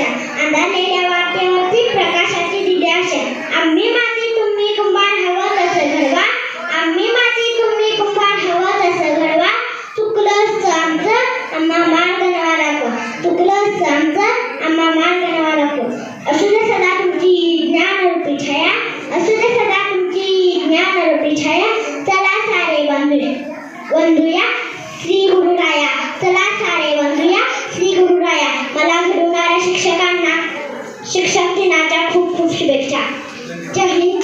आशा अंधारलेल्या वाटेवरती प्रकाशाची दिली आशा आम्ही माती तुम्ही कुंभार हवं तसं घडवा. आम्ही माती तुम्ही कुंभार हवं तसं घडवा. चुकलं आमचं आम्हा मान गणवा राखो. चुकलं आमचं आम्हा मान गणवा राखो. असू दे सदा तुमची ज्ञान रूपी छाया असू दे सदा तुमची ज्ञान रूपी छाया चला सारे बांधूया. बंधूया Shri गुरुराया. na da Kuckucksgewitter. Der Hintergrund